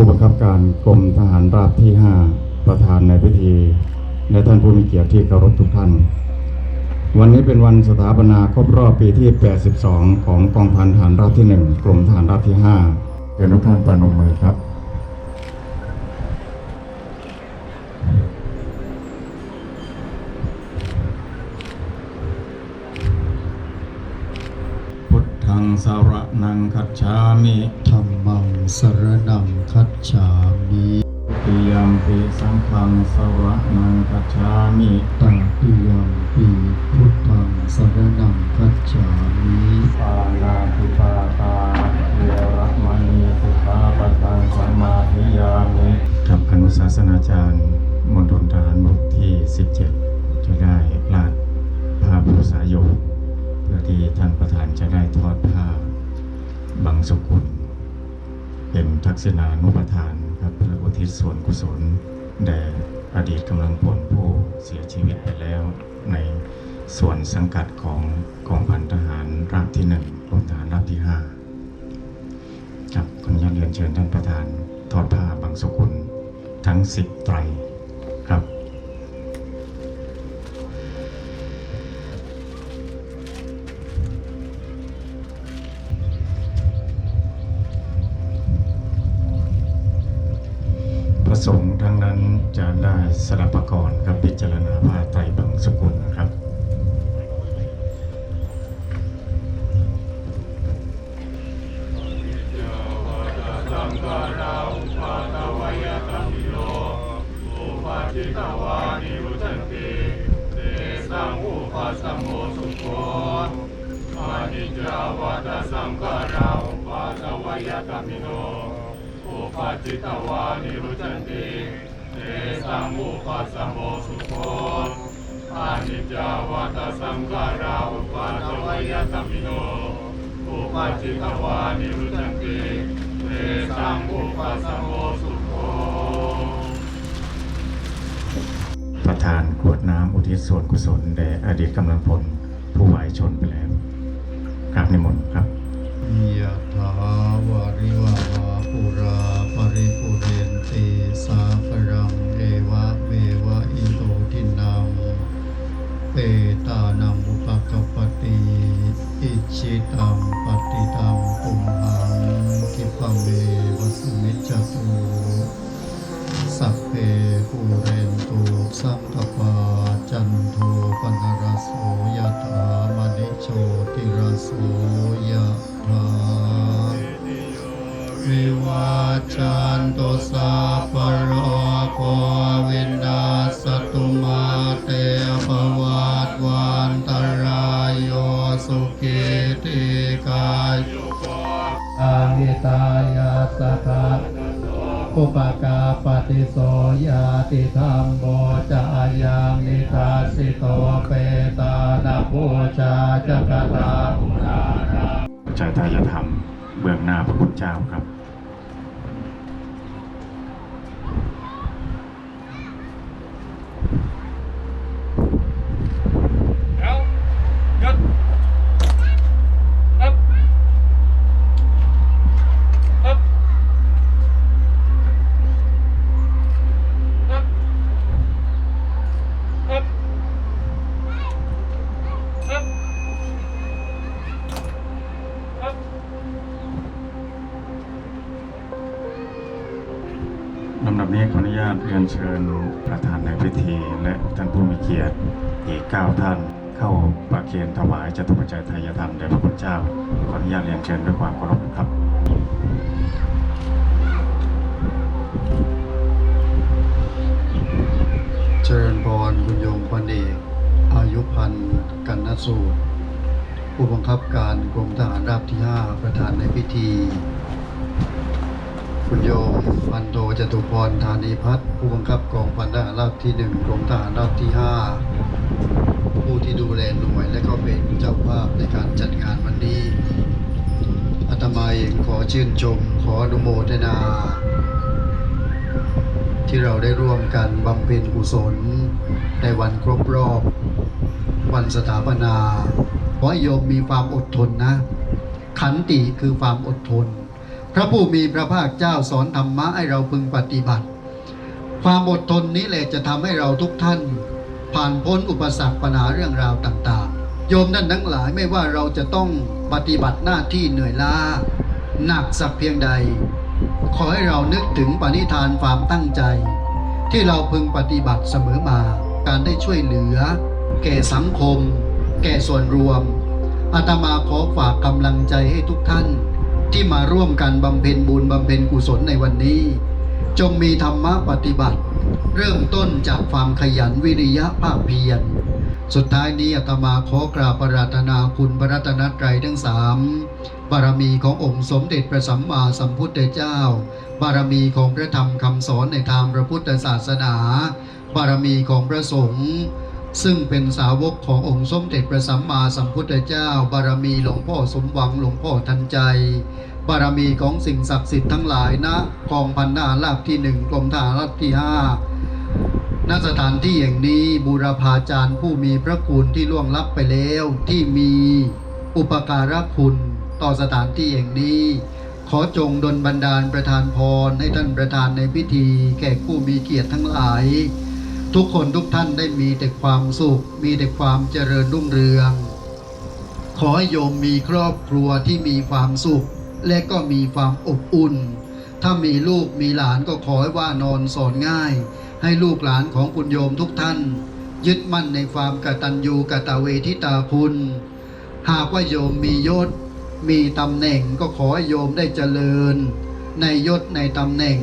ผู้บังคับการกรมทหารราบที่ 5 ประธานในพิธีและท่านผู้มีเกียรติที่เคารพทุกท่าน วันนี้เป็นวันสถาปนาครบรอบปีที่ 82 ของกองพันทหารราบที่ 1 กรมทหารราบที่5เชิญทุกท่านประนมมือครับ พุทธั งสารนังคัจฉามิธรรมังสรนังคัจฉามิติยมปิสังฆังสารนังคัจฉามิตาปิยังปีพุทธังสรนังคัจฉามิปานาติปาตาเวรมณีสิกขาปะทังสมาธิยามิกับอนุศาสนาจารย์ ที่ท่านประธานจะได้ทอดผ้าบังสกุล เป็นทักษณานุปทานครับเพื่ออุทิศส่วนกุศลแด่อดีตกำลังพลผู้เสียชีวิตไปแล้วในส่วนสังกัดของกองพันทหารราบที่หนึ่งกรมทหารราบที่ห้าครับขออนุญาตเรียนเชิญท่านประธานทอดผ้าบางสกุลทั้งสิบไตร สงฆ์ทั้งนั้นจะได้สลับประกรกับพิจารณาผ้าไตรบางสกุลครับสังฆราวาตวายตมิโน จิตวานิรุจันติเตสังมุปัสสโมสุโขอานิจจาวัตสังขาราอุปาทวยตมิโนอุปาจิตวานิรุจันติเตสังมุปัสสโมสุโขประธานกวดน้ำอุทิศส่วนกุศลแด่อดีตกำลังพลผู้ไหวชนไปแล้วกราบนิมนต์ครับ ชิตังปฏิตังตุมหังคิปเมวะสมิจจตุสัพเพปูเรนตุสังกปาจันโทปนรโสยะถามณิโชติรโสยะถาวิวาจันโตสาปโร สุขิติกายอาหิตายาสตาอุปกาปฏิโสยาติธรรมโมจายังนิทาสิโตเปตานาภูชาจักตาอุราชาใจไทยธรรมเบื้องหน้าพระพุทธเจ้าครับ ลำดับนี้ขออนุญาตเรียนเชิญประธานในพิธี และท่านผู้มีเกียรติอีกเก้าท่าน เข้าประเคนถวายจตุปัจจัยไทยธรรมแด่พระพุทธเจ้า ขออนุญาตเรียนเชิญด้วยความเคารพครับเจริญพรคุณโยมพันเอกอายุพันธ์กันนสูตร ผู้บังคับการกรมทหารราบที่ 5 ประธานในพิธี คุณโยมพันโทจตุพรธานีพัฒน์ผู้บังคับกองพันทหารราบที่1กรมทหารราบที่5ผู้ที่ดูแลหน่วยและก็เป็นเจ้าภาพในการจัดงานวันนี้อาตมาเองขอชื่นชม ขออนุโมทนา ที่เราได้ร่วมกันบำเพ็ญกุศล ในวันครบรอบ วันสถาปนาขอให้โยมมีความอดทนนะ ขันติคือความอดทน ระผู้มีพระภาคเจ้าสอนธรรมะให้เราพึงปฏิบัติ ความอดทนนี้แหละจะทำให้เราทุกท่าน ผ่านพ้นอุปสรรคปัญหาเรื่องราวต่างๆ โยมท่านทั้งหลายไม่ว่าเราจะต้องปฏิบัติหน้าที่เหนื่อยล้าหนักสักเพียงใด ขอให้เรานึกถึงปณิธานความตั้งใจ ที่เราพึงปฏิบัติเสมอมา การได้ช่วยเหลือ แก่สังคม แก่ส่วนรวมอาตมาขอฝากกำลังใจให้ทุกท่าน ที่มาร่วมกันบำเพ็ญบุญบำเพ็ญกุศลในวันนี้ จงมีธรรมะปฏิบัติ เริ่มต้นจากความขยันวิริยะภาคเพียร สุดท้ายนี้อาตมาขอกราบปรารถนาคุณพระรัตนตรัยทั้งสามบารมีขององค์สมเด็จพระสัมมาสัมพุทธเจ้า บารมีของพระธรรมคำสอนในทางพระพุทธศาสนา บารมีของพระสงฆ์ ซึ่งเป็นสาวกขององค์สมเด็จพระสัมมาสัมพุทธเจ้า บารมีหลวงพ่อสมหวังหลวงพ่อทันใจ บารมีของสิ่งศักดิ์สิทธิ์ทั้งหลายนะกองพันนาราบที่หนึ่งกรมทหารราบที่ห้าณสถานที่แห่งนี้บูรพาจารย์ผู้มีพระคุณที่ล่วงลับไปแล้วที่มีอุปการะคุณต่อสถานที่แห่งนี้ ขอจงดลบันดาลประทานพรให้ท่านประธานในพิธีแขกผู้มีเกียรติทั้งหลาย ทุกคนทุกท่านได้มีแต่ความสุข มีแต่ความเจริญรุ่งเรือง ขอให้โยมมีครอบครัวที่มีความสุข และก็มีความอบอุ่น ถ้ามีลูกมีหลานก็ขอให้ว่านอนสอนง่าย ให้ลูกหลานของคุณโยมทุกท่าน ยึดมั่นในความกตัญญูกตเวทิตาคุณ หากว่าโยมมียศ มีตำแหน่งก็ขอให้โยมได้เจริญ ในยศในตำแหน่ง